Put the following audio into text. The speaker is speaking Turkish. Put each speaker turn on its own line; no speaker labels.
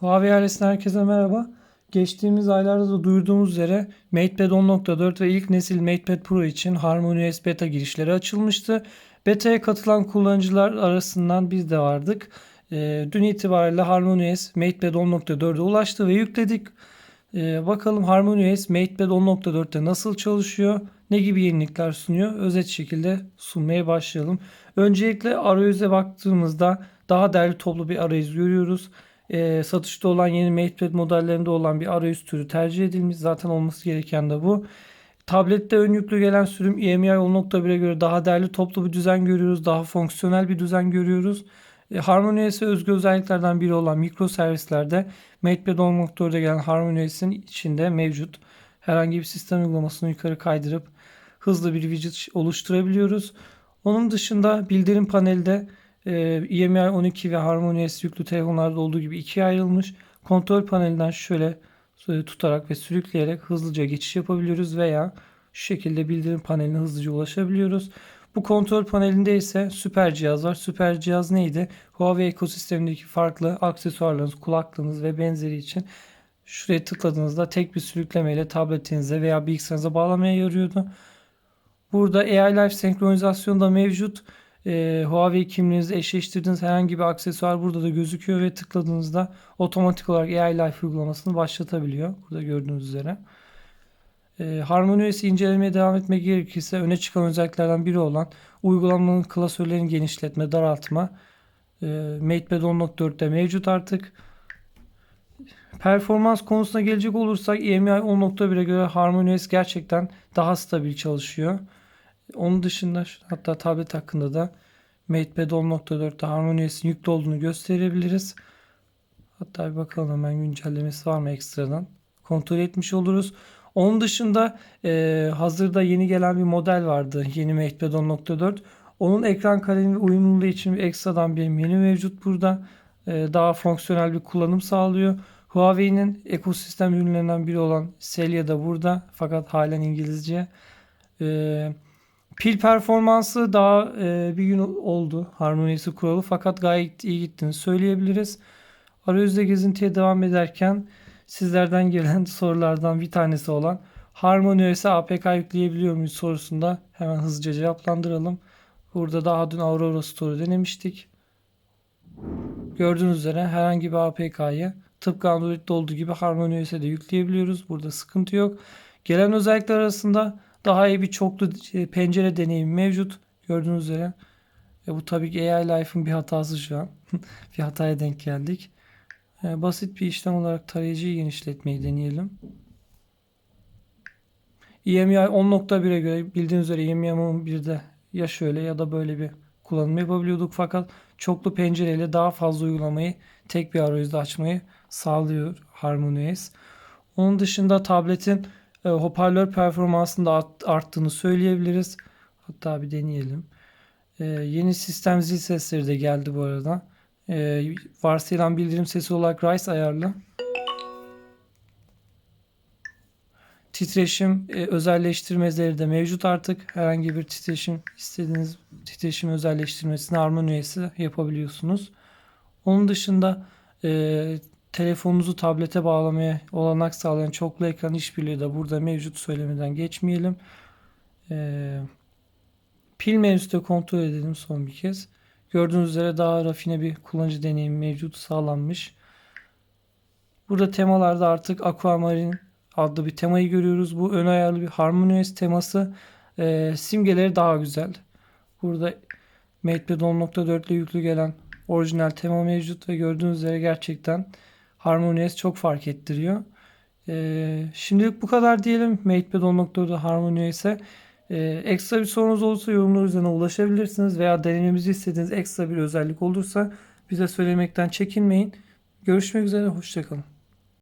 Huawei ailesinden herkese merhaba. Geçtiğimiz aylarda da duyurduğumuz üzere MatePad 10.4 ve ilk nesil MatePad Pro için HarmonyOS beta girişleri açılmıştı. Beta'ya katılan kullanıcılar arasından biz de vardık. Ee, dün itibariyle HarmonyOS MatePad 10.4'e ulaştı ve yükledik. Ee, bakalım HarmonyOS MatePad 10.4'te nasıl çalışıyor, ne gibi yenilikler sunuyor, özet şekilde sunmaya başlayalım. Öncelikle arayüze baktığımızda daha derli toplu bir arayüz görüyoruz. Ee, satışta olan yeni MatePad modellerinde olan bir arayüz türü tercih edilmiş. Zaten olması gereken de bu. Tablette ön yüklü gelen sürüm EMI 10.1'e göre daha derli toplu bir düzen görüyoruz. Daha fonksiyonel bir düzen görüyoruz. E, HarmonyOS'e özgü özelliklerden biri olan mikro servislerde MatePad 10.4'e gelen HarmonyOS'in içinde mevcut. Herhangi bir sistem uygulamasını yukarı kaydırıp hızlı bir widget oluşturabiliyoruz. Onun dışında bildirim panelde e, EMI 12 ve HarmonyOS yüklü telefonlarda olduğu gibi ikiye ayrılmış. Kontrol panelinden şöyle e, tutarak ve sürükleyerek hızlıca geçiş yapabiliyoruz veya şu şekilde bildirim paneline hızlıca ulaşabiliyoruz. Bu kontrol panelinde ise süper cihaz var. Süper cihaz neydi? Huawei ekosistemindeki farklı aksesuarlarınız, kulaklığınız ve benzeri için şuraya tıkladığınızda tek bir sürüklemeyle tabletinize veya bilgisayarınıza bağlamaya yarıyordu. Burada AI Life senkronizasyonu da mevcut. Ee, Huawei kimliğinizi eşleştirdiğiniz herhangi bir aksesuar burada da gözüküyor ve tıkladığınızda otomatik olarak AI Life uygulamasını başlatabiliyor. Burada gördüğünüz üzere. E, HarmonyOS'i incelemeye devam etmek gerekirse öne çıkan özelliklerden biri olan uygulamanın klasörlerini genişletme, daraltma e, MatePad 10.4'te mevcut artık. Performans konusuna gelecek olursak EMI 10.1'e göre HarmonyOS gerçekten daha stabil çalışıyor. Onun dışında hatta tablet hakkında da MatePad 10.4'te HarmonyOS'in yüklü olduğunu gösterebiliriz. Hatta bir bakalım hemen güncellemesi var mı ekstradan. Kontrol etmiş oluruz. Onun dışında e, hazırda yeni gelen bir model vardı. Yeni MatePad 10.4. Onun ekran kalemi ve uyumluluğu için bir ekstradan bir menü mevcut burada. E, daha fonksiyonel bir kullanım sağlıyor. Huawei'nin ekosistem ürünlerinden biri olan Celia da burada. Fakat halen İngilizce. E, pil performansı daha e, bir gün oldu. Harmonisi kuralı. Fakat gayet iyi gittiğini söyleyebiliriz. Arayüzde gezintiye devam ederken sizlerden gelen sorulardan bir tanesi olan HarmonyOS'e APK yükleyebiliyor muyuz sorusunda hemen hızlıca cevaplandıralım. Burada daha dün Aurora Store'u denemiştik. Gördüğünüz üzere herhangi bir APK'yı tıpkı Android'de olduğu gibi HarmonyOS'e de yükleyebiliyoruz. Burada sıkıntı yok. Gelen özellikler arasında daha iyi bir çoklu pencere deneyimi mevcut. Gördüğünüz üzere. E bu tabii ki AI Life'ın bir hatası şu an. bir hataya denk geldik. E, basit bir işlem olarak tarayıcıyı genişletmeyi deneyelim. EMI 10.1'e göre bildiğiniz üzere EMI 11'de ya şöyle ya da böyle bir kullanım yapabiliyorduk. Fakat çoklu pencereyle daha fazla uygulamayı tek bir arayüzde açmayı sağlıyor HarmonyOS. Onun dışında tabletin e, hoparlör performansında arttığını söyleyebiliriz. Hatta bir deneyelim. E, yeni sistem zil sesleri de geldi bu arada. E, varsayılan bildirim sesi olarak Rice ayarlı. Titreşim e, özelleştirmeleri de mevcut artık. Herhangi bir titreşim istediğiniz titreşim özelleştirmesini HarmonyOS'e yapabiliyorsunuz. Onun dışında e, telefonunuzu tablete bağlamaya olanak sağlayan çoklu ekran işbirliği de burada mevcut söylemeden geçmeyelim. E, pil menüsü de kontrol edelim son bir kez. Gördüğünüz üzere daha rafine bir kullanıcı deneyimi mevcut sağlanmış. Burada temalarda artık Aquamarine adlı bir temayı görüyoruz. Bu ön ayarlı bir HarmonyOS teması. E, simgeleri daha güzel. Burada MatePad 10.4 ile yüklü gelen orijinal tema mevcut ve gördüğünüz üzere gerçekten HarmonyOS çok fark ettiriyor. E, şimdilik bu kadar diyelim. MatePad 10.4'de HarmonyOS'e. Ee, ekstra bir sorunuz olursa yorumlar üzerine ulaşabilirsiniz veya denememizi istediğiniz ekstra bir özellik olursa bize söylemekten çekinmeyin. Görüşmek üzere, hoşçakalın.